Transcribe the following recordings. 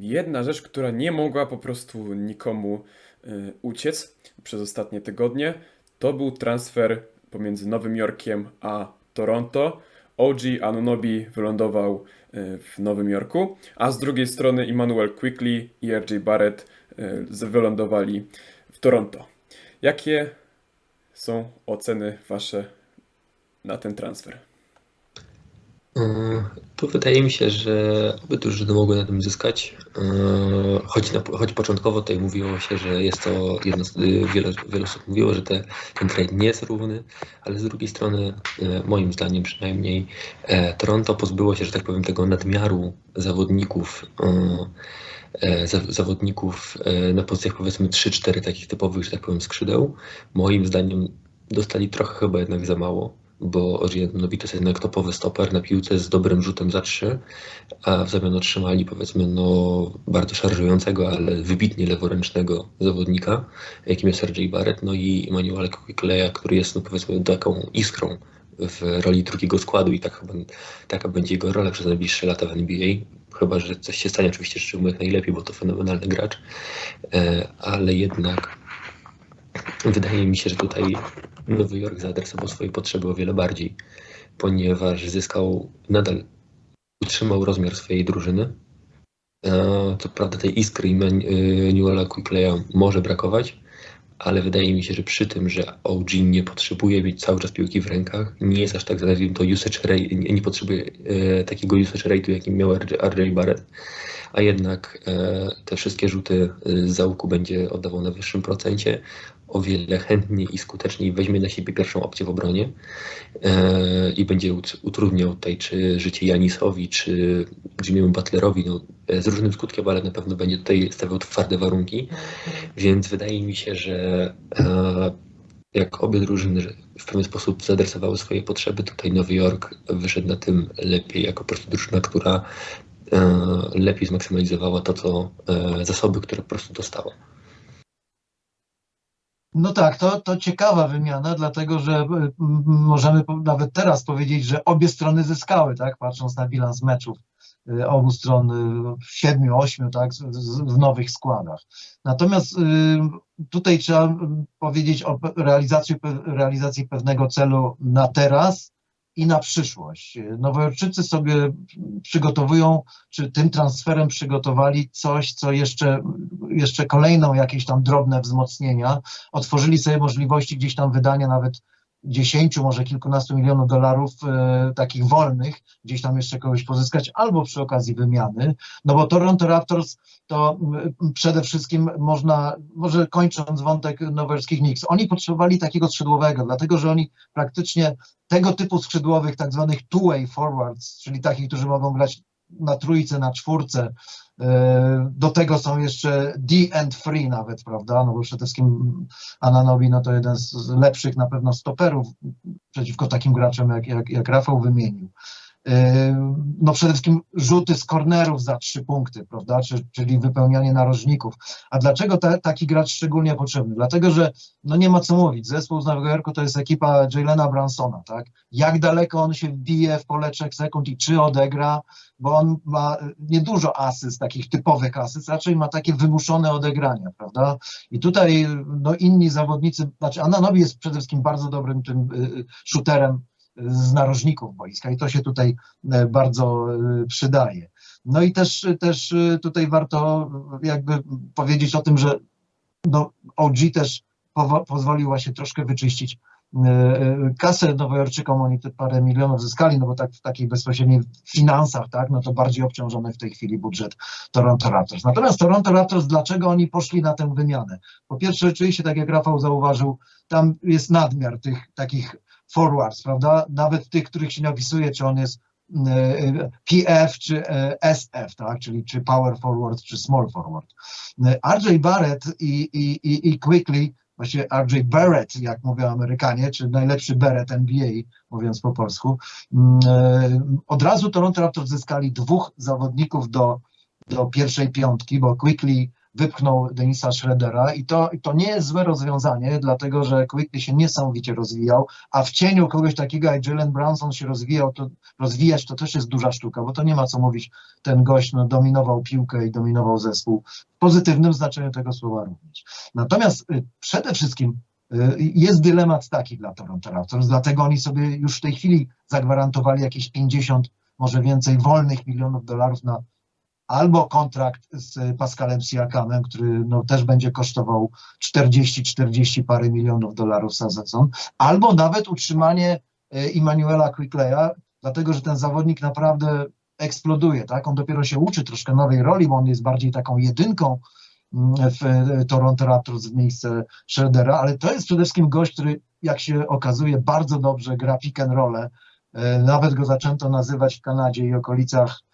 jedna rzecz, która nie mogła po prostu nikomu y, uciec przez ostatnie tygodnie, to był transfer pomiędzy Nowym Jorkiem a Toronto. OG Anunobi wylądował y, w Nowym Jorku, a z drugiej strony Emmanuel Quickly i RJ Barrett y, wylądowali w Toronto. Jakie są oceny wasze na ten transfer? Tu wydaje mi się, że obie drużyny mogły na tym zyskać. Yy, Choć, na, choć początkowo tutaj mówiło się, że jest to jedno, yy, wiele, wiele osób mówiło, że te, ten trade nie jest równy, ale z drugiej strony, yy, moim zdaniem przynajmniej, e, Toronto pozbyło się, że tak powiem, tego nadmiaru zawodników. e, za- zawodników e, na pozycjach powiedzmy 3-4 takich typowych, że tak powiem, skrzydeł. Moim zdaniem dostali trochę chyba jednak za mało, bo Nowito jest jednak topowy stoper na piłce z dobrym rzutem za 3, a w zamian otrzymali powiedzmy no bardzo szarżującego, ale wybitnie leworęcznego zawodnika, jakim jest RJ Barrett, no i Emmanuel Quickleya, który jest no powiedzmy taką iskrą w roli drugiego składu i tak chyba, taka będzie jego rola przez najbliższe lata w NBA. Chyba, że coś się stanie, oczywiście życzę jak najlepiej, bo to fenomenalny gracz, E, ale jednak wydaje mi się, że tutaj Nowy Jork zaadresował swoje potrzeby o wiele bardziej, ponieważ zyskał, nadal utrzymał rozmiar swojej drużyny. E, Co prawda tej iskry Newella Quickleya może brakować, ale wydaje mi się, że przy tym, że OG nie potrzebuje mieć cały czas piłki w rękach, nie jest aż tak, nazwijmy to usage rate, nie, nie potrzebuje e, takiego usage rate'u, jakim miał RJ Barrett, a jednak e, te wszystkie rzuty e, z zaułku będzie oddawał na wyższym procencie, o wiele chętniej i skuteczniej weźmie na siebie pierwszą opcję w obronie e, i będzie ut- utrudniał tutaj czy życie Janisowi, czy Jimmy'emu Butlerowi, no, e, z różnym skutkiem, ale na pewno będzie tutaj stawiał twarde warunki, więc wydaje mi się, że e, jak obie drużyny w pewien sposób zaadresowały swoje potrzeby, tutaj Nowy Jork wyszedł na tym lepiej, jako po prostu drużyna, która lepiej zmaksymalizowała to, co zasoby, które po prostu dostała. No tak, to, to ciekawa wymiana, dlatego że m, możemy nawet teraz powiedzieć, że obie strony zyskały, tak, patrząc na bilans meczów y, obu stron, y, siedmiu, ośmiu, tak, w nowych składach. Natomiast tutaj trzeba powiedzieć o realizacji, realizacji pewnego celu na teraz i na przyszłość. Nowojorczycy sobie przygotowują, czy tym transferem przygotowali coś, co jeszcze, jeszcze kolejną jakieś tam drobne wzmocnienia, otworzyli sobie możliwości gdzieś tam wydania nawet 10, może kilkunastu milionów dolarów e, takich wolnych, gdzieś tam jeszcze kogoś pozyskać, albo przy okazji wymiany, no bo Toronto Raptors to m, przede wszystkim można, może kończąc wątek nowojorskich Knicks, oni potrzebowali takiego skrzydłowego, dlatego że oni praktycznie tego typu skrzydłowych, tak zwanych two-way forwards, czyli takich, którzy mogą grać na trójce, na czwórce, e, do tego są jeszcze D and free nawet, prawda? No bo przede wszystkim Ananobi no to jeden z lepszych na pewno stoperów przeciwko takim graczom, jak, jak, jak Rafał wymienił. Yy, No przede wszystkim rzuty z kornerów za trzy punkty, prawda? Czy, czyli wypełnianie narożników. A dlaczego ta, taki gracz szczególnie potrzebny? Dlatego, że no nie ma co mówić. Zespół z Nowego Jorku to jest ekipa Jalena Bransona, tak? Jak daleko on się wbije w pole trzech sekund i czy odegra, bo on ma niedużo asyst, takich typowych asyst, raczej ma takie wymuszone odegrania, prawda? I tutaj no, inni zawodnicy, znaczy Ananobi jest przede wszystkim bardzo dobrym tym y, shooterem z narożników boiska i to się tutaj e, bardzo y, przydaje. No i też, też y, tutaj warto jakby powiedzieć o tym, że no, OG też pozwoliła się troszkę wyczyścić e, e, kasę Nowojorczykom, oni te parę milionów zyskali, no bo tak w takich bezpośrednich finansach, tak, no to bardziej obciążony w tej chwili budżet Toronto Raptors. Natomiast Toronto Raptors, dlaczego oni poszli na tę wymianę? Po pierwsze, rzeczywiście, tak jak Rafał zauważył, tam jest nadmiar tych takich forwards, prawda? Nawet tych, których się nie opisuje, czy on jest e, PF czy e, SF, tak? czyli czy power forward, czy small forward. E, RJ Barrett i, i, i, i Quickly, właściwie RJ Barrett, jak mówią Amerykanie, czy najlepszy Barrett NBA, mówiąc po polsku, mm, e, od razu Toronto Raptors zyskali dwóch zawodników do, do pierwszej piątki, bo Quickly wypchnął Denisa Schroedera i to, to nie jest złe rozwiązanie, dlatego że Quickly się niesamowicie rozwijał, a w cieniu kogoś takiego jak Jalen Brownson się rozwijał, to rozwijać to też jest duża sztuka, bo to nie ma co mówić, ten gość no, dominował piłkę i dominował zespół w pozytywnym znaczeniu tego słowa również. Natomiast y, przede wszystkim y, jest dylemat taki dla Toronto Raptors, dlatego oni sobie już w tej chwili zagwarantowali jakieś 50, może więcej wolnych milionów dolarów na albo kontrakt z Pascalem Siakamem, który no, też będzie kosztował 40-40 parę milionów dolarów za sezon, albo nawet utrzymanie e, Immanuela Quickleya, dlatego że ten zawodnik naprawdę eksploduje, tak? On dopiero się uczy troszkę nowej roli, bo on jest bardziej taką jedynką mm, w e, Toronto Raptors w miejsce Schroedera, ale to jest przede wszystkim gość, który jak się okazuje bardzo dobrze gra pick and roll. Nawet go zaczęto nazywać w Kanadzie i okolicach e,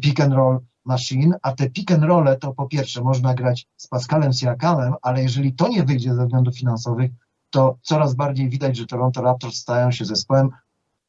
pick and roll machine, a te pick and rolle to po pierwsze można grać z Pascalem Siakamem, ale jeżeli to nie wyjdzie ze względów finansowych, to coraz bardziej widać, że Toronto Raptors stają się zespołem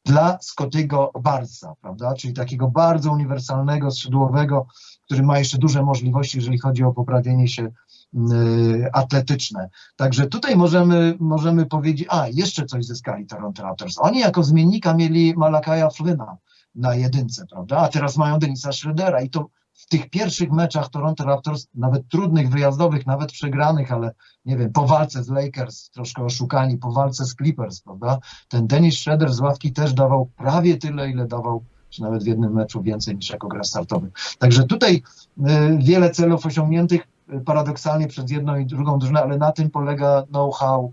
dla Scottiego Barca, prawda? Czyli takiego bardzo uniwersalnego, skrzydłowego, który ma jeszcze duże możliwości, jeżeli chodzi o poprawienie się y, atletyczne. Także tutaj możemy, możemy powiedzieć, a jeszcze coś zyskali Toronto Raptors. Oni jako zmiennika mieli Malakaja Flyna na jedynce, prawda? A teraz mają Denisa Schroedera i to w tych pierwszych meczach Toronto Raptors, nawet trudnych, wyjazdowych, nawet przegranych, ale nie wiem, po walce z Lakers, troszkę oszukani, po walce z Clippers, prawda? Ten Dennis Schroeder z ławki też dawał prawie tyle, ile dawał, czy nawet w jednym meczu więcej niż jako gra startowy. Także tutaj y, wiele celów osiągniętych y, paradoksalnie przez jedną i drugą drużynę, ale na tym polega know-how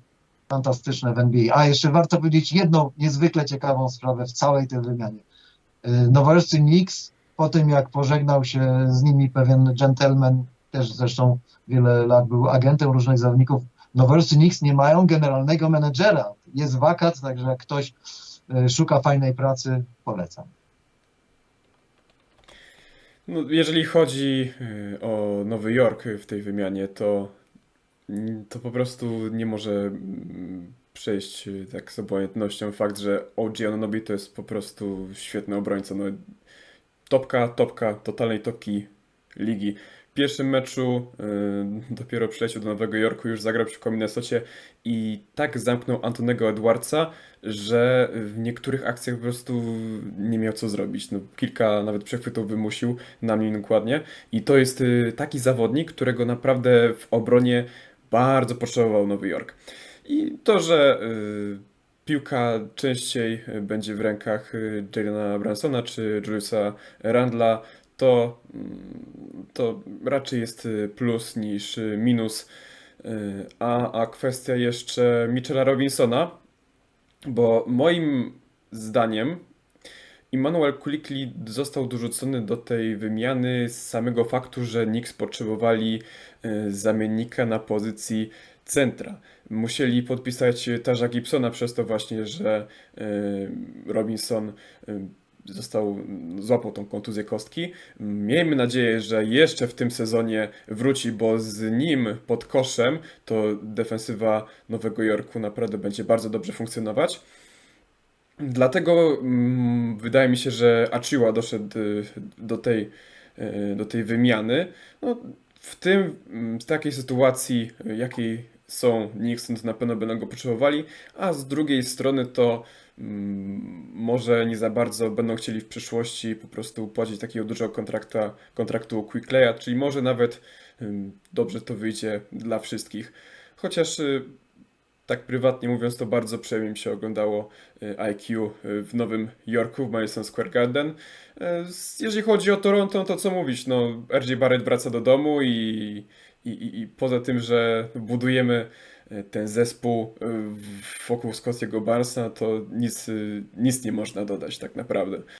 fantastyczne w NBA. A jeszcze warto powiedzieć jedną niezwykle ciekawą sprawę w całej tej wymianie. Y, Nowojorscy Knicks, po tym jak pożegnał się z nimi pewien gentleman, też zresztą wiele lat był agentem różnych zawodników, Nowojorscy Knicks nie mają generalnego menedżera. Jest wakat, także jak ktoś y, szuka fajnej pracy, polecam. No, jeżeli chodzi y, o Nowy Jork w tej wymianie, to, to po prostu nie może mm, przejść y, tak z obojętnością fakt, że OG Anunoby to jest po prostu świetny obrońca. No, topka, topka, totalnej topki ligi. W pierwszym meczu y, dopiero przyleciał do Nowego Jorku, już zagrał przeciwko Minnesocie i tak zamknął Antonego Edwardsa, że w niektórych akcjach po prostu nie miał co zrobić. No, kilka nawet przechwytów wymusił na mnie dokładnie i to jest y, taki zawodnik, którego naprawdę w obronie bardzo potrzebował Nowy Jork. I to, że y, piłka częściej będzie w rękach y, Jalena Bransona czy Juliusa Randla, to, mm, to raczej jest y, plus niż minus. A, a kwestia jeszcze Mitchella Robinsona, bo moim zdaniem Immanuel Quickley został dorzucony do tej wymiany z samego faktu, że Knicks potrzebowali zamiennika na pozycji centra. Musieli podpisać Tarza Gibsona przez to właśnie, że y, Robinson y, został, złapał tą kontuzję kostki. Miejmy nadzieję, że jeszcze w tym sezonie wróci, bo z nim pod koszem to defensywa Nowego Jorku naprawdę będzie bardzo dobrze funkcjonować. Dlatego mm, wydaje mi się, że Achiuwa doszedł y, do tej, do tej wymiany. No, w tym, mm, w takiej sytuacji, jakiej są Knicks, to na pewno będą go potrzebowali, a z drugiej strony to mm, może nie za bardzo będą chcieli w przyszłości po prostu płacić takiego dużego kontrakta, kontraktu Quickleya, czyli może nawet ym, dobrze to wyjdzie dla wszystkich. Chociaż y, tak prywatnie mówiąc, to bardzo przyjemnie mi się oglądało y, IQ y, w Nowym Jorku, w Madison Square Garden. S- Jeżeli chodzi o Toronto, to co mówić, no RJ Barrett wraca do domu i, i, i, poza tym, że budujemy ten zespół wokół Scottiego Barnesa, to nic, nic nie można dodać tak naprawdę.